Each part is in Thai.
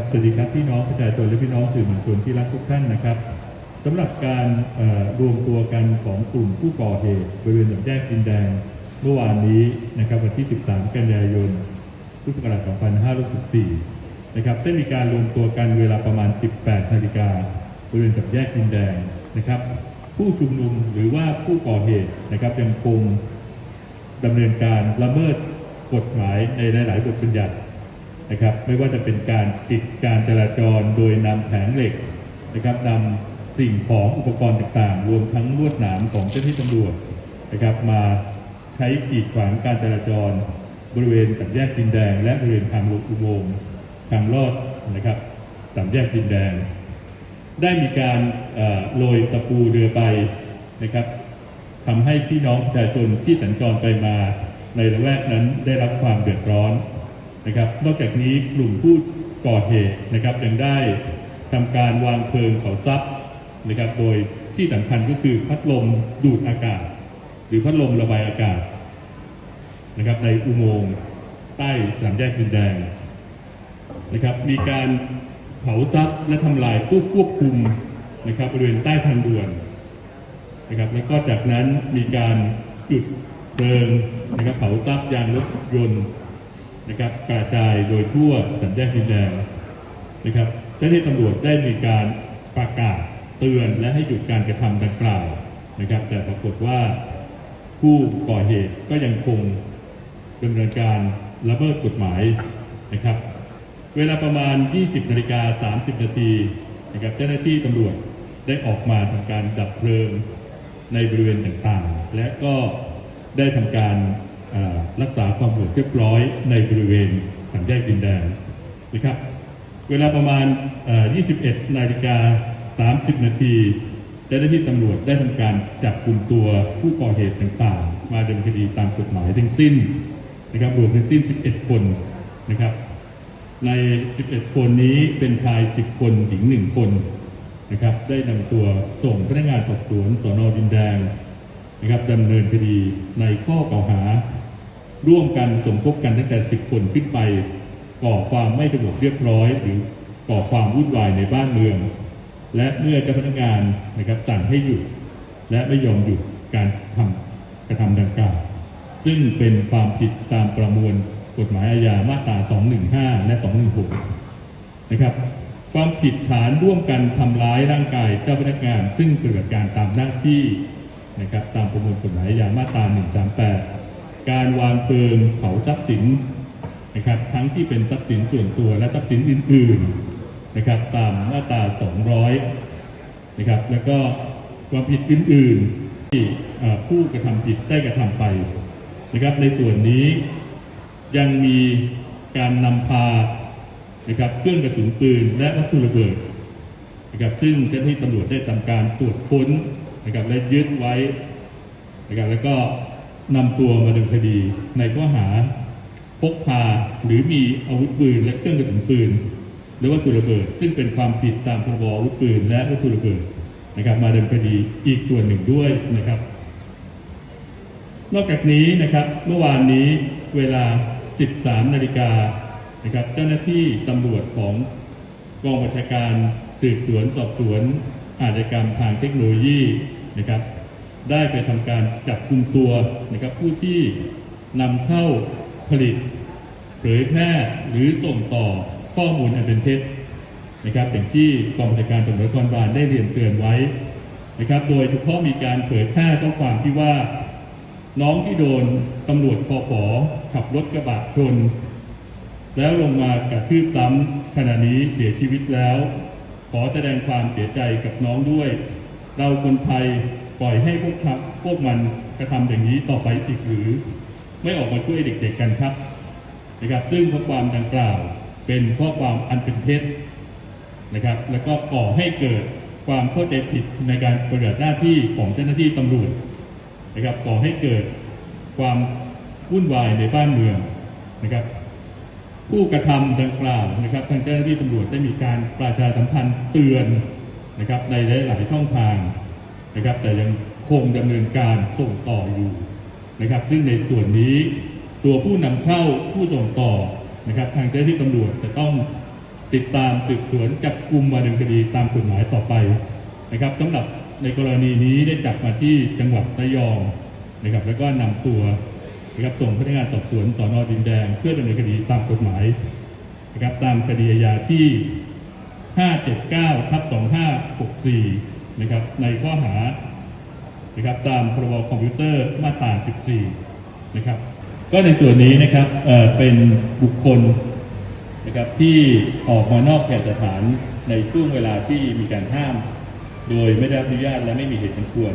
สวัสดีครับพี่น้องประชาชนและพี่น้องสื่อมวลชนที่รักทุกท่านนะครับสำหรับการรวมตัวกันของกลุ่มผู้ก่อเหตุบริเวณแยกดินแดงเมื่อวานนี้นะครับวันที่ 13 กันยายนพุทธศักราช2564นะครับได้มีการรวมตัวกันเวลาประมาณ 18 นาฬิกาบริเวณสามแยกดินแดงนะครับ ผู้ชุมนุมหรือว่าผู้ก่อเหตุนะครับยังคงดำเนินการละเมิดกฎหมายในหลาย ๆ บทบัญญัติ นะครับ ไม่ว่าจะเป็นการปิดการจราจรโดยนำแผงเหล็กนะครับนำสิ่งของอุปกรณ์ต่างๆ รวมทั้งลวดหนามของเจ้าหน้าที่ตำรวจนะครับ มาใช้กีดขวางการจราจร บริเวณสามแยกดินแดง และบริเวณทางลงอุโมงค์ทางลอดนะครับสามแยกดินแดง ได้มีการโรยตะปูเรือใบนะครับทำให้พี่น้องประชาชนที่สัญจรไปมาในละแวกนั้นได้รับความเดือดร้อน นะครับนอกจากนี้กลุ่มผู้ก่อเหตุนะครับยังได้ทำการวางเพลิงเผาทรัพย์นะครับโดยที่สำคัญก็คือพัดลมดูดอากาศ หรือพัดลมระบายอากาศนะครับในอุโมงค์ใต้สามแยกดินแดงนะครับมีการเผาทรัพย์และทำลายผู้ควบคุมนะครับบริเวณใต้ทางด่วนนะครับแล้วก็จากนั้นมีการจุดเพลิงนะครับเผาทรัพย์ยางรถยนต์ นะครับ กระจายโดยทั่วสามแยกดินแดงนะครับเจ้าหน้าที่ตำรวจได้มีการประกาศเตือนและให้หยุดการกระทำดังกล่าวนะครับ แต่ปรากฏว่าผู้ก่อเหตุก็ยังคงดำเนินการละเมิดกฎหมายนะครับ เวลาประมาณ 20นาฬิกา30 นาทีนะครับเจ้าหน้าที่ตำรวจได้ออกมาทำการดับเพลิงในบริเวณต่างๆ และก็ได้ทำการ รักษาความสงบเรียบร้อยในบริเวณสามแยกดินแดงนะครับ เวลาประมาณ 21 นาฬิกา 30 นาทีเจ้าหน้าที่ตำรวจได้ทำการจับกลุ่มตัวผู้ก่อเหตุต่างๆ มาดำเนินคดีตามกฎหมายทั้งสิ้นนะครับรวมทั้งสิ้น 11 คนนะครับ ใน 11 คนนี้เป็นชาย 10 คนหญิง 1 คนนะครับ ได้นำตัวส่งพนักงานสอบสวนสอนอดินแดงนะครับดำเนินคดีในข้อกล่าวหา ร่วมกันสมคบกันตั้งแต่10คนขึ้นไป ก่อความไม่สงบเรียบร้อย หรือก่อความวุ่นวายในบ้านเมือง และเมื่อเจ้าพนักงานนะครับสั่งให้หยุดและไม่ยอมหยุดการทำกระทำดังกล่าวซึ่งเป็นความผิดตามประมวลกฎหมายอาญามาตรา 215 และ 216 นะครับ ความผิดฐานร่วมกันทำร้ายร่างกายเจ้าพนักงาน ซึ่งปฏิบัติการตามหน้าที่นะครับตามประมวลกฎหมายอาญามาตรา 138 การวางเพลิงเผาทรัพย์สินนะครับทั้งที่เป็นทรัพย์สินส่วนตัวและทรัพย์สินอื่นๆนะครับตามมาตรา 200 นะครับแล้วก็ความผิดอื่นๆที่ผู้กระทำผิดได้กระทำไปนะครับในส่วนนี้ยังมีการนำพานะครับเครื่องกระสุนปืนและวัตถุระเบิดนะครับซึ่งเจ้าหน้าที่ตำรวจได้ทำการตรวจค้นนะครับและยึดไว้นะครับแล้วก็ นำตัวมาดำเนินคดีในข้อหาพกพาหรือมีอาวุธปืนและเครื่องกระสุนปืน หรือวัตถุระเบิด ซึ่งเป็นความผิดตามพรบอาวุธปืนและวัตถุระเบิดนะครับมาดำเนินคดีอีกส่วนหนึ่งด้วยนะครับ นอกจากนี้นะครับเมื่อวานนี้เวลา 13 นาฬิกานะครับเจ้าหน้าที่ตำรวจของกองบัญชาการสืบสวนสอบสวนอาชญากรรมทางเทคโนโลยีนะครับ ได้ไปทำการจับกลุ่มตัวนะครับผู้ที่นำเข้าผลิตเผยแพร่หรือส่งต่อข้อมูลอันเป็นเท็จนะครับอย่างที่กองบัญชาการตำรวจนครบาลได้เรียนเตือนไว้นะครับ โดยเฉพาะมีการเผยแพร่ข้อความที่ว่า น้องที่โดนตำรวจคอฝอขับรถกระบะชน แล้วลงมากระทืบซ้ำขณะนี้เสียชีวิตแล้ว ขอแสดงความเสียใจกับน้องด้วย เราคนไทย ปล่อยให้พวกทัพวกมันกระทำอย่างนี้ต่อไปอีกหรือ ไม่ออกมาช่วยเด็กๆกันครับนะครับ ซึ่งข้อความดังกล่าวเป็นข้อความอันเป็นเท็จนะครับ แล้วก็ก่อให้เกิดความเข้าใจผิดในการปฏิบัติหน้าที่ของเจ้าหน้าที่ตำรวจนะครับ ก่อให้เกิดความวุ่นวายในบ้านเมืองนะครับ ผู้กระทำดังกล่าวนะครับทางเจ้าหน้าที่ตำรวจได้มีการประชาสัมพันธ์เตือนนะครับในหลาย ๆ ช่องทาง นะครับ แต่ยังคงดำเนินการส่งต่ออยู่นะครับ ซึ่งในส่วนนี้ตัวผู้นำเข้าผู้ส่งต่อนะครับ ทางเจ้าหน้าที่ตำรวจจะต้องติดตามสืบสวนจับกลุ่มมาดำเนินคดีตามกฎหมายต่อไปนะครับสำหรับในกรณีนี้ได้จับมาที่จังหวัดระยองนะครับ แล้วก็นำตัวนะครับส่งพนักงานสอบสวนสอนอดินแดง เพื่อดำเนินคดีตามกฎหมายนะครับตามคดีอาญาที่ 579ทับ2564 นะครับในข้อหานะครับตามพรบคอมพิวเตอร์มาตรา 14 นะครับ ก็ในส่วนนี้นะครับเเป็นบุคคลนะครับที่ออกมานอกแก่สถานในช่วงเวลาที่มีการห้าม โดยไม่ได้รับอนุญาตและไม่มีเหตุอันควร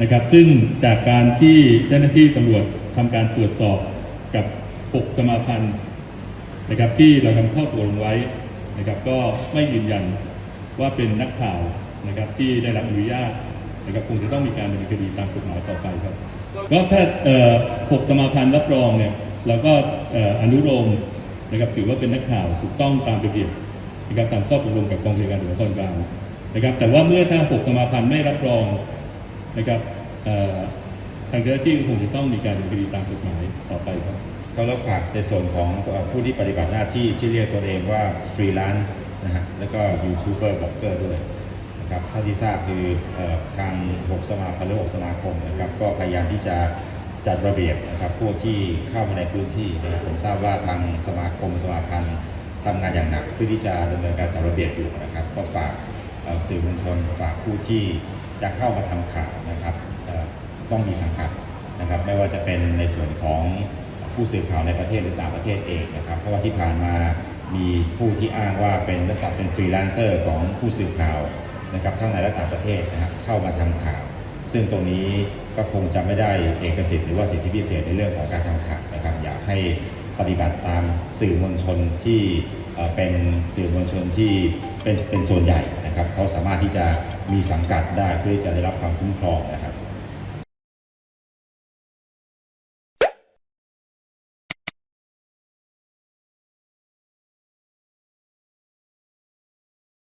นะครับ ซึ่งจากการที่เจ้าหน้าที่ตำรวจทำการตรวจสอบกับ 6 สมาพันธ์นะครับที่เราทำข้อตกลงไว้นะครับก็ไม่ยืนยันว่าเป็นนักข่าว นะครับที่ได้รับอนุญาตนะครับคงจะต้องมีการดำเนินคดีตามกฎหมายต่อไปครับก็ถ้าหกสมาพันธ์รับรองเนี่ยเราก็อนุโลมนะครับถือว่าเป็นนักข่าวถูกต้องตามระเบียบนะครับตามข้อตกลงกับกองบริการตำรวจนครบาลนะครับ แต่ว่าเมื่อถ้าหกสมาพันธ์ไม่รับรองนะครับทางเจ้าหน้าที่คงจะต้องมีการดำเนินคดีตามกฎหมายต่อไปครับก็รับฝากในส่วนของผู้ที่ปฏิบัติหน้าที่ที่เรียกตัวเองว่าฟรีแลนซ์นะฮะแล้วก็ยูทูบเบอร์บล็อกเกอร์ด้วย ครับเท่าที่ทราบคือทาง6สมาพันธ์หรือ6สมาคมนะครับก็พยายามที่จะจัดระเบียบนะครับพวกที่เข้ามาในพื้นที่นะครับผมทราบว่าทางสมาคมสมาพันธ์ทำงานอย่างหนักเพื่อที่จะดำเนินการจัดระเบียบอยู่นะครับ ก็ฝากสื่อมวลชนฝากผู้ที่จะเข้ามาทำข่าวนะครับต้องมีสังกัดนะครับไม่ว่าจะเป็นในส่วนของผู้สื่อข่าวในประเทศหรือต่างประเทศเองนะครับ เพราะว่าที่ผ่านมามีผู้ที่อ้างว่าเป็นลักษณะเป็นฟรีแลนเซอร์ของผู้สื่อข่าว นะครับทั้งในและต่างประเทศนะครับเข้ามาทำข่าว ซึ่งตรงนี้ก็คงจะไม่ได้เอกสิทธิ์หรือว่าสิทธิพิเศษในเรื่องของการทำข่าวนะครับ อยากให้ปฏิบัติตามสื่อมวลชนที่เป็นสื่อมวลชนที่เป็นเป็นส่วนใหญ่นะครับเขาสามารถที่จะมีสังกัดได้เพื่อจะได้รับความคุ้มครองนะครับ